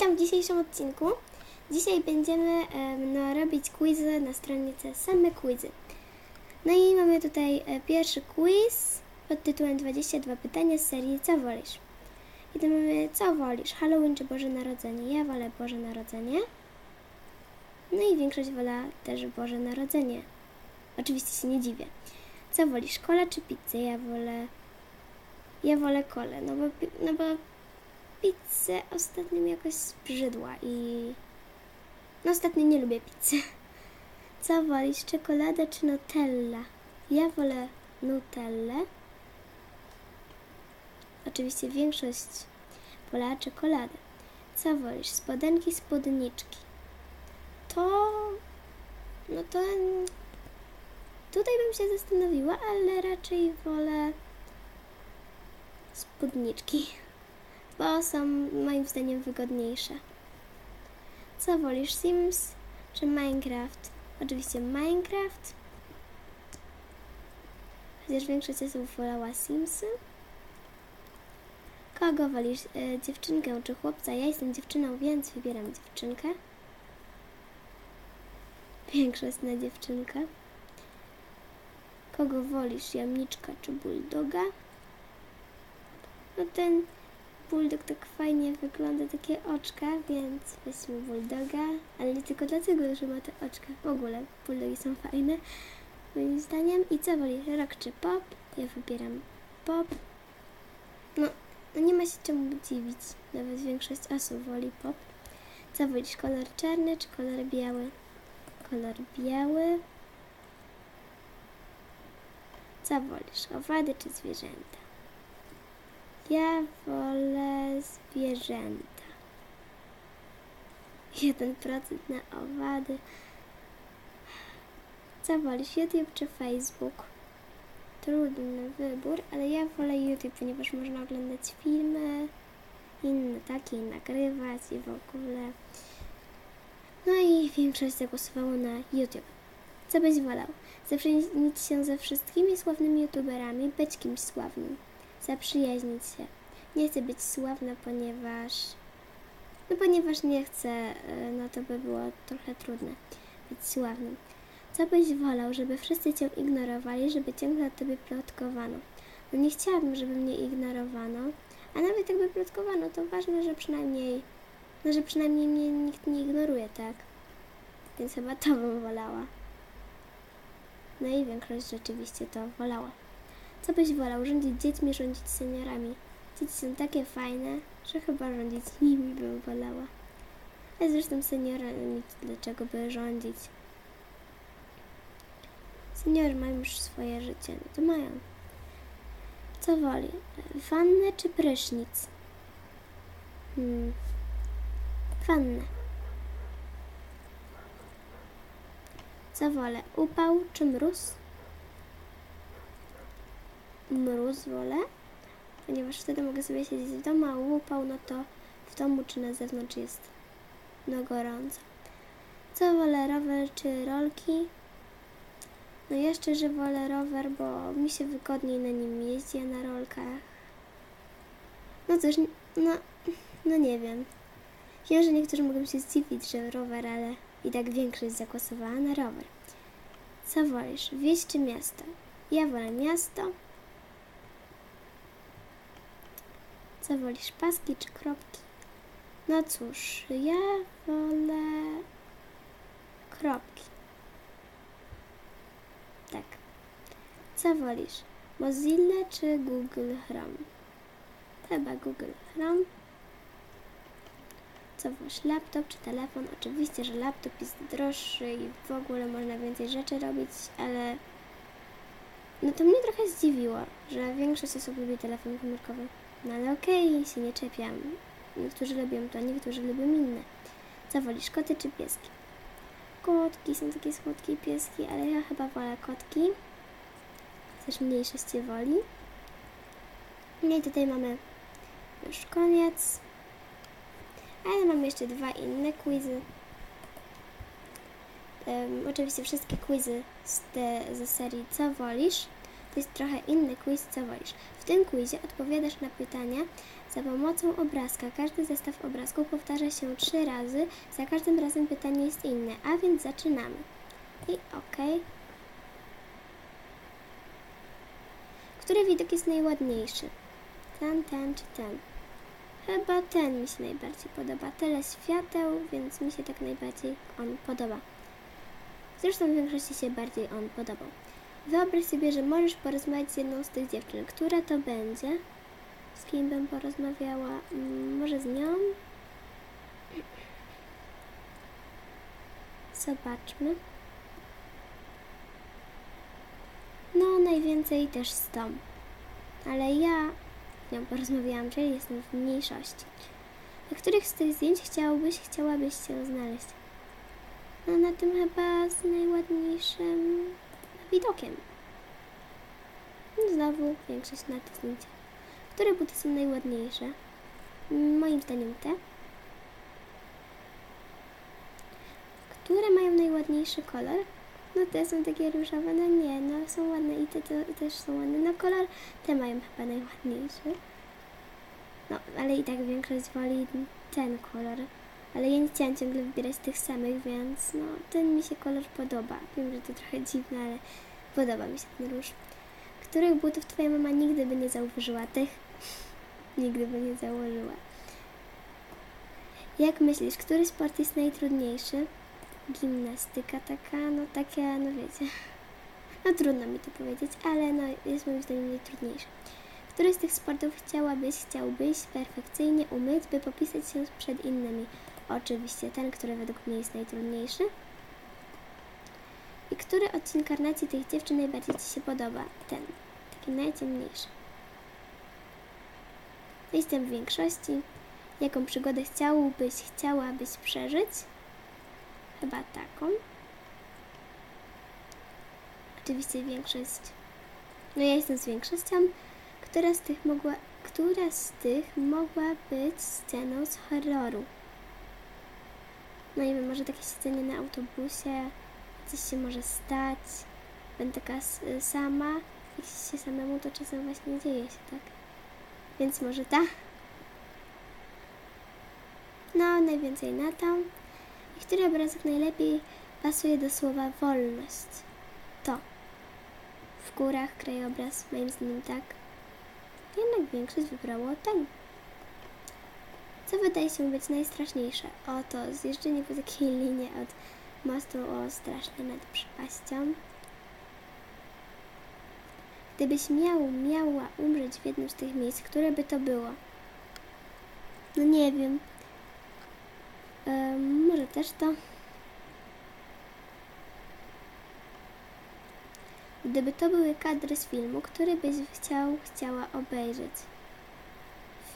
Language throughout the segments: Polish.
Witam w dzisiejszym odcinku. Dzisiaj będziemy em, no, robić quizy na stronicy Same Quizy. No i mamy tutaj e, pierwszy quiz pod tytułem 22 pytania z serii Co wolisz? I tu mamy Co wolisz? Halloween czy Boże Narodzenie? Ja wolę Boże Narodzenie. No i większość wola też Boże Narodzenie. Oczywiście się nie dziwię. Co wolisz? Kola czy pizzę? Ja wolę... Ja wolę kolę, no bo, no bo pizzę ostatnio mi jakoś zbrzydła i... No ostatnio nie lubię pizzy. Co wolisz, czekoladę czy Nutella? Ja wolę Nutellę. Oczywiście większość wolała czekoladę. Co wolisz, spodenki, spódniczki? To... No to... Tutaj bym się zastanowiła, ale raczej wolę spódniczki bo są moim zdaniem wygodniejsze. Co wolisz, Sims czy Minecraft? Oczywiście Minecraft. Chociaż większość osób wolała Simsy. Kogo wolisz, e, dziewczynkę czy chłopca? Ja jestem dziewczyną, więc wybieram dziewczynkę. Większość na dziewczynkę. Kogo wolisz, jamniczka czy bulldoga? No ten bulldog tak fajnie wygląda, takie oczka, więc weźmy bulldoga, ale nie tylko dlatego, że ma te oczka. W ogóle bulldogi są fajne, moim zdaniem. I co wolisz, rock czy pop? Ja wybieram pop. No, no nie ma się czemu dziwić, nawet większość osób woli pop. Co wolisz, kolor czarny czy kolor biały? Kolor biały. Co wolisz, owady czy zwierzęta? Ja wolę zwierzęta. 1% na owady. Co wolisz, YouTube czy Facebook? Trudny wybór, ale ja wolę YouTube, ponieważ można oglądać filmy, inne takie, nagrywać i w ogóle. No i większość zagłosowało na YouTube. Co byś wolał? Zaprzyjaźnić się ze wszystkimi sławnymi youtuberami, być kimś sławnym zaprzyjaźnić się. Nie chcę być sławna, ponieważ. No, ponieważ nie chcę, e, no to by było trochę trudne być sławnym. Co byś wolał, żeby wszyscy cię ignorowali, żeby ciągle o tobie plotkowano? No nie chciałabym, żeby mnie ignorowano, a nawet jakby plotkowano, to ważne, że przynajmniej, no że przynajmniej mnie nikt nie ignoruje, tak? Więc chyba to bym wolała. No i większość rzeczywiście to wolała. Co byś wolał, rządzić dziećmi, rządzić seniorami? Dzieci są takie fajne, że chyba rządzić nimi bym wolała. A zresztą seniorami dlaczego by rządzić? Seniory mają już swoje życie, no to mają. Co woli? Wannę czy prysznic? Hmm. Wannę. Co wolę? Upał czy mróz? Mróz wolę, ponieważ wtedy mogę sobie siedzieć w domu, a upał, no to w domu czy na zewnątrz jest no gorąco. Co wolę, rower czy rolki? No ja szczerze wolę rower, bo mi się wygodniej na nim jeździ, a na rolkach. No cóż, no, no nie wiem. Wiem, że niektórzy mogą się zdziwić, że rower, ale i tak większość zagłosowała na rower. Co wolisz, wieś czy miasto? Ja wolę miasto, Co wolisz, paski czy kropki? No cóż, ja wolę kropki. Tak. Co wolisz, Mozilla czy Google Chrome? Chyba Google Chrome. Co wolisz, laptop czy telefon? Oczywiście, że laptop jest droższy i w ogóle można więcej rzeczy robić, ale no to mnie trochę zdziwiło, że większość osób lubi telefon komórkowy. No ale okej, się nie czepiam. Niektórzy lubią to, niektórzy lubią inne. Co wolisz, koty czy pieski? Kotki są takie słodkie pieski, ale ja chyba wolę kotki. Też mniejszość woli. No i tutaj mamy już koniec. Ale mam jeszcze dwa inne quizy. Um, oczywiście wszystkie quizy z te, ze serii Co wolisz? To jest trochę inny quiz, co wolisz. W tym quizie odpowiadasz na pytania Za pomocą obrazka każdy zestaw obrazków powtarza się trzy razy. Za każdym razem pytanie jest inne, a więc zaczynamy. I ok. Który widok jest najładniejszy? Ten, ten czy ten? Chyba ten mi się najbardziej podoba. Tyle świateł, więc mi się tak najbardziej on podoba. Zresztą w większości się bardziej on podobał. Wyobraź sobie, że możesz porozmawiać z jedną z tych dziewczyn. Która to będzie? Z kim bym porozmawiała? Mm, Może z nią? Zobaczmy. No, najwięcej też z tą. Ale ja z nią porozmawiałam, czyli jestem w mniejszości. Na których z tych zdjęć chciałbyś, chciałabyś się znaleźć? No na tym chyba z najładniejszym widokiem. Znowu większość na te zdjęcia. Które buty są najładniejsze? Moim zdaniem te. Które mają najładniejszy kolor? No te są takie różowe, no nie, no są ładne i te, te też są ładne. No kolor te mają chyba najładniejszy. No, ale i tak większość woli ten kolor. Ale ja nie chciałam ciągle wybierać tych samych, więc no ten mi się kolor podoba. Wiem, że to trochę dziwne, ale podoba mi się ten róż. Których butów twoja mama nigdy by nie zauważyła? Tych nigdy by nie założyła. Jak myślisz, który sport jest najtrudniejszy? Gimnastyka taka, no takie, no wiecie. No trudno mi to powiedzieć, ale no jest moim zdaniem najtrudniejszy. Który z tych sportów chciałabyś, chciałbyś perfekcyjnie umyć, by popisać się przed innymi? Oczywiście ten, który według mnie jest najtrudniejszy. I który od inkarnacji tych dziewczyn najbardziej Ci się podoba? Ten, taki najciemniejszy. Jestem w większości. Jaką przygodę chciałbyś, chciałabyś przeżyć? Chyba taką. Oczywiście większość. No ja jestem z większością. Która z tych mogła, która z tych mogła być sceną z horroru? No wiem, może takie siedzenie na autobusie, coś się może stać. Będę taka sama. Jak się samemu, to czasem właśnie dzieje się tak. Więc może ta? No, najwięcej na tą. I który obrazek najlepiej pasuje do słowa wolność? To. W górach krajobraz, moim zdaniem tak. Jednak większość wybrało ten. Co wydaje się być najstraszniejsze? Oto zjeżdżenie po takiej linie od mostu o strasznie nad przepaścią. Gdybyś miał, miała umrzeć w jednym z tych miejsc, które by to było? No nie wiem. Em, może też to. Gdyby to były kadry z filmu, który byś chciał, chciała obejrzeć?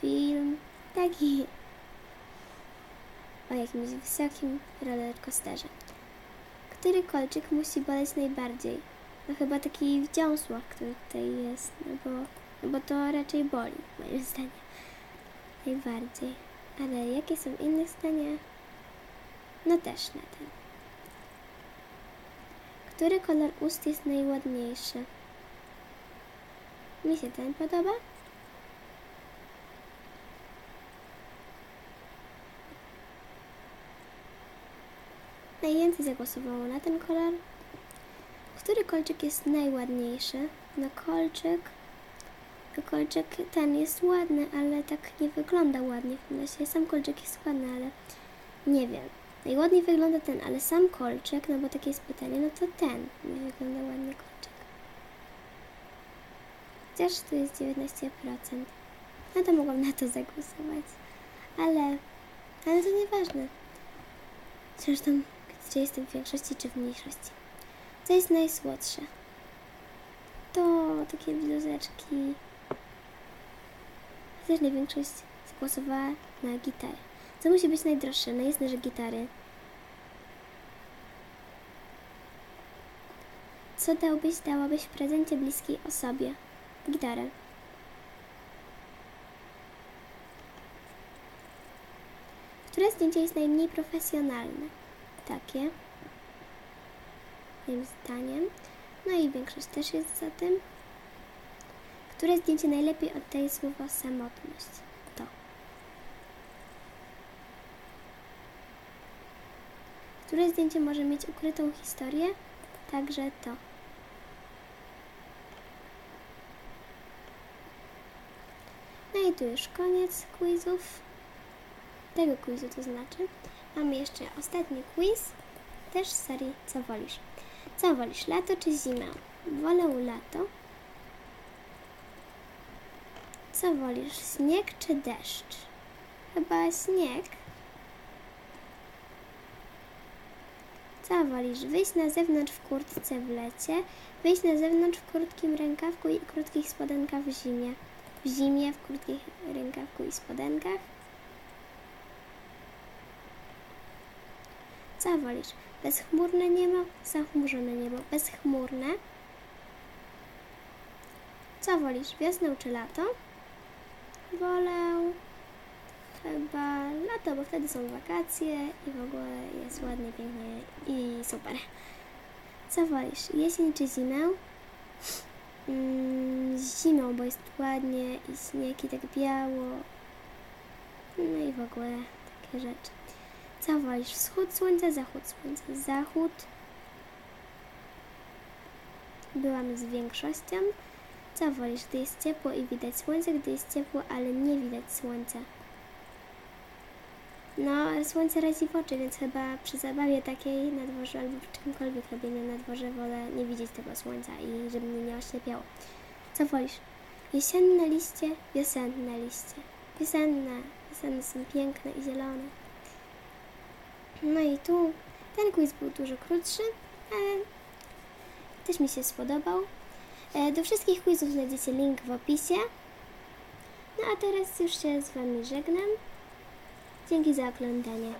Film taki o jakimś wysokim rollercoasterze. Który kolczyk musi boleć najbardziej? No chyba taki w dziąsłach, który tutaj jest, no bo, no bo to raczej boli, moim zdaniem. Najbardziej. Ale jakie są inne zdania? No też na ten. Który kolor ust jest najładniejszy? Mi się ten podoba. Najwięcej zagłosowało na ten kolor. Który kolczyk jest najładniejszy? No kolczyk. No kolczyk ten jest ładny, ale tak nie wygląda ładnie w nosie. Sam kolczyk jest ładny, ale nie wiem. Najładniej wygląda ten, ale sam kolczyk, no bo takie jest pytanie, no to ten mi wygląda ładnie kolczyk. Chociaż tu jest 19%. No to mogłam na to zagłosować. Ale, ale to nieważne. Zresztą, czy jestem w większości, czy w mniejszości. Co jest najsłodsze? To takie bluzeczki. Na większość zagłosowała na gitarę. Co musi być najdroższe? No jasne, że gitary. Co dałbyś, dałabyś w prezencie bliskiej osobie? Gitarę. Które zdjęcie jest najmniej profesjonalne? takie. Moim zdaniem. No i większość też jest za tym. Które zdjęcie najlepiej oddaje słowo samotność? To. Które zdjęcie może mieć ukrytą historię? Także to. No i tu już koniec quizów. Tego quizu to znaczy. Mamy jeszcze ostatni quiz, też z serii Co wolisz? Co wolisz, lato czy zimę? Wolę lato. Co wolisz, śnieg czy deszcz? Chyba śnieg. Co wolisz, wyjść na zewnątrz w kurtce w lecie, wyjść na zewnątrz w krótkim rękawku i krótkich spodenkach w zimie? W zimie w krótkich rękawku i spodenkach? Wolisz? Bezchmurne niebo, zachmurzone niebo. Bezchmurne. Co wolisz? Wiosnę czy lato? Wolę chyba lato, bo wtedy są wakacje i w ogóle jest ładnie, pięknie i super. Co wolisz? Jesień czy zimę? Mm, zimą, bo jest ładnie i śnieg i tak biało. No i w ogóle takie rzeczy. Co wolisz? Wschód słońca, zachód słońca. Zachód. Byłam z większością. Co wolisz, gdy jest ciepło i widać słońce, gdy jest ciepło, ale nie widać słońca? No, słońce razi w oczy, więc chyba przy zabawie takiej na dworze albo przy czymkolwiek robieniu na dworze wolę nie widzieć tego słońca i żeby mnie nie oślepiało. Co wolisz? Jesienne liście, wiosenne liście. Wiosenne. Wiosenne są piękne i zielone. No i tu ten quiz był dużo krótszy, ale też mi się spodobał. E, Do wszystkich quizów znajdziecie link w opisie. No a teraz już się z Wami żegnam. Dzięki za oglądanie.